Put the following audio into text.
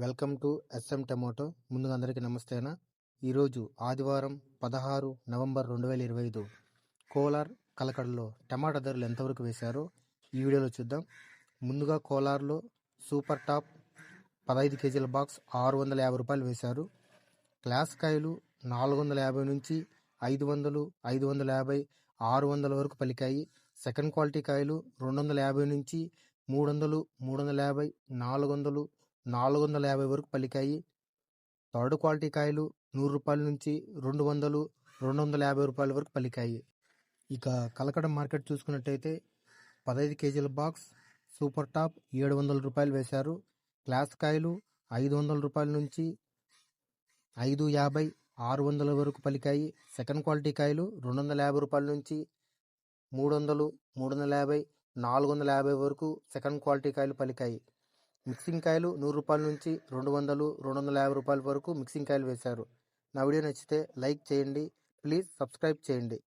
Welcome to S M tomato. ముందుగా అందరికీ నమస్తేనా ఈరోజు ఆదివారం పదహారు నవంబర్ రెండు వేల ఇరవై ఐదు కోలార్ కలకడలో టమాటా ధరలు ఎంతవరకు వేశారో ఈ వీడియోలో చూద్దాం. ముందుగా కోలార్లో సూపర్ టాప్ పదహైదు కేజీల బాక్స్ ఆరు వందల యాభై రూపాయలు వేశారు. క్లాస్ కాయలు నాలుగు వందల యాభై నుంచి ఐదు వందలు ఐదు వందల యాభై ఆరు వందల వరకు పలికాయి. సెకండ్ క్వాలిటీ కాయలు రెండు వందల యాభై నుంచి మూడు వందలు మూడు వందల యాభై నాలుగు వందలు నాలుగు వందల యాభై వరకు పలికాయి. థర్డ్ క్వాలిటీ కాయలు నూరు రూపాయల నుంచి రెండు వందలు రెండు వందల యాభై రూపాయల వరకు పలికాయి. ఇక కలకడ మార్కెట్ చూసుకున్నట్టయితే పదహైదు కేజీల బాక్స్ సూపర్ టాప్ ఏడు వందల రూపాయలు వేశారు. క్లాస్ కాయలు ఐదు వందల రూపాయల నుంచి ఐదు యాభై ఆరు వందల వరకు పలికాయి. సెకండ్ క్వాలిటీ కాయలు రెండు వందల యాభై రూపాయల నుంచి మూడు వందలు మూడు వందల యాభై నాలుగు వందల యాభై వరకు సెకండ్ క్వాలిటీ కాయలు పలికాయి. మిక్సింగ్ కాయలు నూరు రూపాయల నుంచి రెండు వందలు రెండు వందల యాభై రూపాయల వరకు మిక్సింగ్ కాయలు వేశారు. నా వీడియో నచ్చితే లైక్ చేయండి. ప్లీజ్ సబ్స్క్రైబ్ చేయండి.